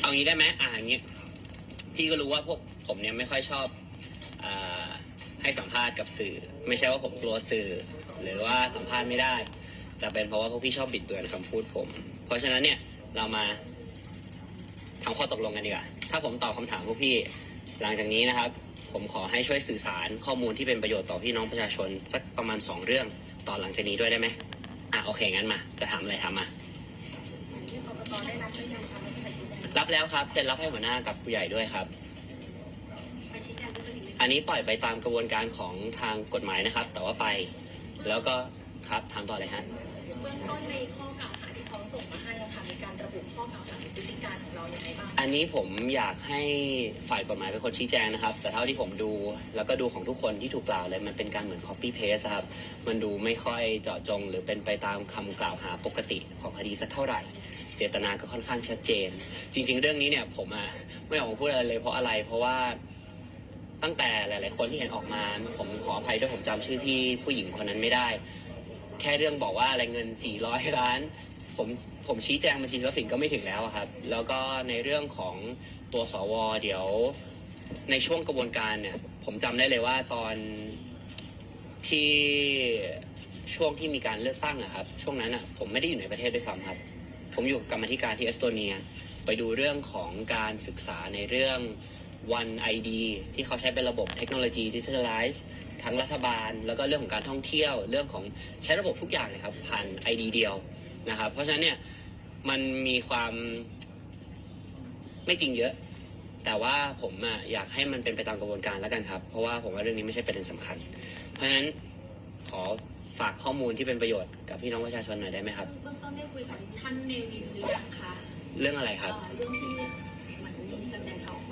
เอางี้ได้ไหมอ่าอย่างงี้พี่ก็รู้ว่าพวกผมเนี่ยไม่ค่อยชอบอให้สัมภาษณ์กับสื่อ ไม่ใช่ว่าผมกลัวสื่อ หรือว่าสัมภาษณ์ไม่ได้ แต่เป็นเพราะว่าพวกพี่ชอบบิดเบือนคำพูดผม เพราะฉะนั้นเนี่ยเรามาทำข้อตกลงกันดีกว่า ถ้าผมตอบคำถามพวกพี่หลังจากนี้นะครับ ผมขอให้ช่วยสื่อสารข้อมูลที่เป็นประโยชน์ต่อพี่น้องประชาชนสักประมาณสองเรื่องตอนหลังจากนี้ด้วยได้ไหมอะโอเคงั้นมา จะถามอะไรถามมา ที่กกตได้รับหรือยังคะว่าจะไปชี้แจงรับแล้วครับ เซ็นรับให้หัวหน้ากับผู้ใหญ่ด้วยครับ ไปชี้แจงด้วยตัวเองไหมอันนี้ปล่อยไปตามกระบวนการของทางกฎหมายนะครับ แต่ว่าไปแล้วก็ครับถามต่อเลยฮะ เบื้องต้นในข้อกล่าวหาที่เขาส่งมาให้อะค่ะมี อันนี้ผมอยากให้ฝ่ายกฎหมายเป็นคนชี้แจงนะครับ แต่เท่าที่ผมดูแล้วก็ดูของทุกคนที่ถูกกล่าวเลยมันเป็นการเหมือน copy paste ครับ มันดูไม่ค่อยเจาะจง หรือเป็นไปตามคำกล่าวหาปกติของคดีสักเท่าไหร่ เจตนาก็ค่อนข้างชัดเจน จริง ๆ เรื่องนี้เนี่ยผมอะไม่ออกมาพูดอะไรเลยเพราะอะไร เพราะว่าตั้งแต่หลาย ๆ คนที่เห็นออกมาผมขออภัยด้วยผมจำชื่อพี่ผู้หญิงคนนั้นไม่ได้ แค่เรื่องบอกว่าอะไรเงิน 400 ล้าน ผมผมชี้แจงบัญชีทรัพย์สินก็ไม่ถึงแล้วอะครับ แล้วก็ในเรื่องของตัวสวเดี๋ยวในช่วงกระบวนการเนี่ย ผมจำได้เลยว่าตอนที่ช่วงที่มีการเลือกตั้งอะครับ ช่วงนั้นอะผมไม่ได้อยู่ในประเทศด้วยซ้ำครับ ผมอยู่กับกรรมาธิการที่เอสโตเนีย ไปดูเรื่องของการศึกษาในเรื่อง One ID ที่เขาใช้เป็นระบบเทคโนโลยีดิจิทัลไลซ์ทั้งรัฐบาล แล้วก็เรื่องของการท่องเที่ยว เรื่องของใช้ระบบทุกอย่างเลยครับผ่าน ID เดียว นะครับ เพราะฉะนั้นเนี่ยมันมีความไม่จริงเยอะ แต่ว่าผมอะอยากให้มันเป็นไปตามกระบวนการแล้วกันครับ เพราะว่าผมว่าเรื่องนี้ไม่ใช่ประเด็นสำคัญ เพราะฉะนั้นขอฝากข้อมูลที่เป็นประโยชน์กับพี่น้องประชาชนหน่อยได้ไหมครับ เบื้องต้นได้คุยกับท่านเนวินหรือยังคะเรื่องอะไรครับ เอ่อเรื่องที่เหมือนมีกระแสข่าวออกมา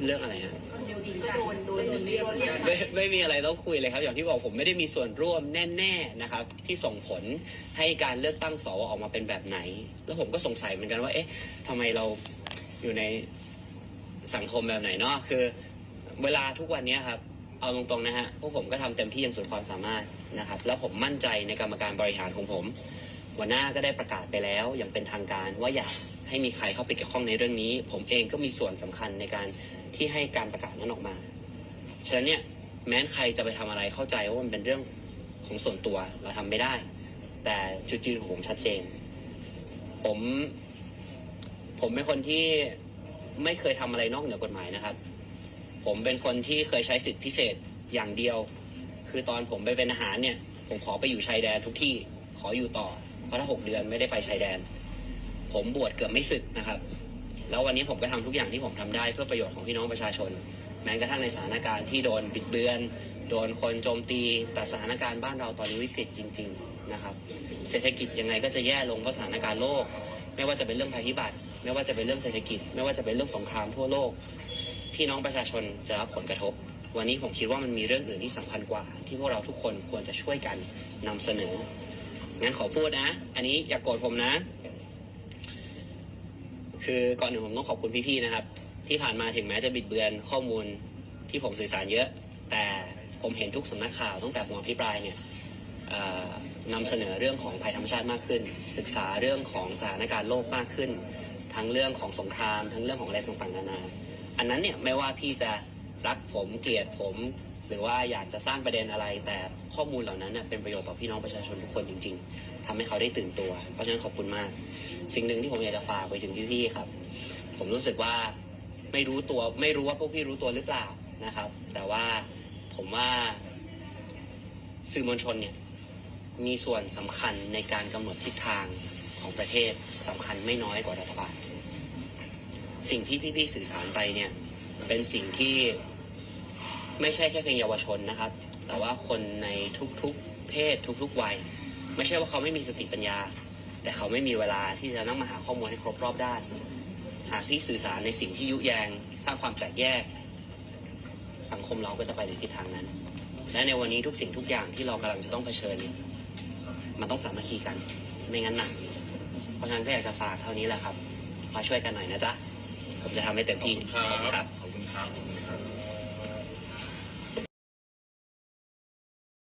เหมือนกันนะคะว่าเรื่องอะไรฮะเนวินก็โดนโดนเรียกเรียกไม่ไม่มีอะไรต้องคุยเลยครับ อย่างที่บอกผมไม่ได้มีส่วนร่วมแน่ๆนะครับ ที่ส่งผลให้การเลือกตั้งสวออกมาเป็นแบบไหน แล้วผมก็สงสัยเหมือนกันว่า เอ๊ะทำไมเราอยู่ในสังคมแบบไหนเนาะคือ เวลาทุกวันเนี้ยครับ เอาตรงๆนะฮะพวกผมก็ทำเต็มที่อย่างสุดความสามารถนะครับ แล้วผมมั่นใจในกรรมการบริหารของผมหัวหน้าก็ได้ประกาศไปแล้วอย่างเป็นทางการว่าอยากให้มีใครเข้าไปเกี่ยวข้องในเรื่องนี้ ผมเองก็มีส่วนสำคัญในการ ที่ให้การประกาศนั้นออกมา ฉะนั้นเนี่ยแม้นใครจะไปทำอะไรเข้าใจว่ามันเป็นเรื่องของส่วนตัวเราทำไม่ได้ แต่จุดยืนของผมชัดเจน ผม ผมเป็นคนที่ไม่เคยทำอะไรนอกเหนือกฎหมายนะครับ ผมเป็นคนที่เคยใช้สิทธิพิเศษอย่างเดียว คือตอนผมไปเป็นทหารเนี่ย ผมขอไปอยู่ชายแดนทุกที่ขออยู่ต่อ เพราะถ้าหกเดือนไม่ได้ไปชายแดน ผมบวชเกือบไม่สึกนะครับ แล้ววันนี้ผมก็ทำทุกอย่างที่ผมทำได้เพื่อประโยชน์ของพี่น้องประชาชน แม้กระทั่งในสถานการณ์ที่โดนปิดเบือน โดนคนโจมตี แต่สถานการณ์บ้านเราตอนนี้วิกฤตจริง ๆนะครับ เศรษฐกิจยังไงก็จะแย่ลงเพราะสถานการณ์โลก ไม่ว่าจะเป็นเรื่องภัยพิบัติ ไม่ว่าจะเป็นเรื่องเศรษฐกิจ ไม่ว่าจะเป็นเรื่องสงครามทั่วโลก พี่น้องประชาชนจะรับผลกระทบ วันนี้ผมคิดว่ามันมีเรื่องอื่นที่สำคัญกว่า ที่พวกเราทุกคนควรจะช่วยกันนำเสนองั้นขอพูดนะ อันนี้อย่ากโกรธผมนะ คือก่อนหนึ่งผมต้องขอบคุณพี่ๆนะครับ ที่ผ่านมาถึงแม้จะบิดเบือนข้อมูลที่ผมสื่อสารเยอะ แต่ผมเห็นทุกสำนักข่าวตั้งแต่ผมอภิปรายเนี่ยนำเสนอเรื่องของภัยธรรมชาติมากขึ้น ศึกษาเรื่องของสถานการณ์โลกมากขึ้น ทั้งเรื่องของสงคราม ทั้งเรื่องของอะไรต่างๆนานา อันนั้นเนี่ยไม่ว่าพี่จะรักผมเกลียดผม หรือว่าอยากจะสร้างประเด็นอะไร แต่ข้อมูลเหล่านั้นเป็นประโยชน์ต่อพี่น้องประชาชนทุกคนจริง ๆทำให้เขาได้ตื่นตัว เพราะฉะนั้นขอบคุณมาก สิ่งหนึ่งที่ผมอยากจะฝากไปถึงพี่ๆครับ ผมรู้สึกว่าไม่รู้ตัวไม่รู้ว่าพวกพี่รู้ตัวหรือเปล่านะครับ แต่ว่าผมว่าสื่อมวลชนเนี่ยมีส่วนสำคัญในการกำหนดทิศทางของประเทศสำคัญไม่น้อยกว่ารัฐบาล สิ่งที่พี่ๆสื่อสารไปเนี่ยเป็นสิ่งที่ ไม่ใช่แค่เพียงเยาวชนนะครับ แต่ว่าคนในทุกๆเพศทุกๆวัย ไม่ใช่ว่าเขาไม่มีสติปัญญา แต่เขาไม่มีเวลาที่จะนั่งมาหาข้อมูลให้ครบรอบด้าน หากพี่สื่อสารในสิ่งที่ยุแยง สร้างความแตกแยก สังคมเราก็จะไปในทิศทางนั้น และในวันนี้ทุกสิ่งทุกอย่างที่เรากำลังจะต้องเผชิญเนี่ยมันต้องสามัคคีกัน ไม่งั้นหนักเพราะฉะนั้นก็อยากจะฝากเท่านี้แหละครับ มาช่วยกันหน่อยนะจ๊ะ ผมจะทำให้เต็มที่ขอบคุณครับ ขอบคุณครับขอบคุณครับ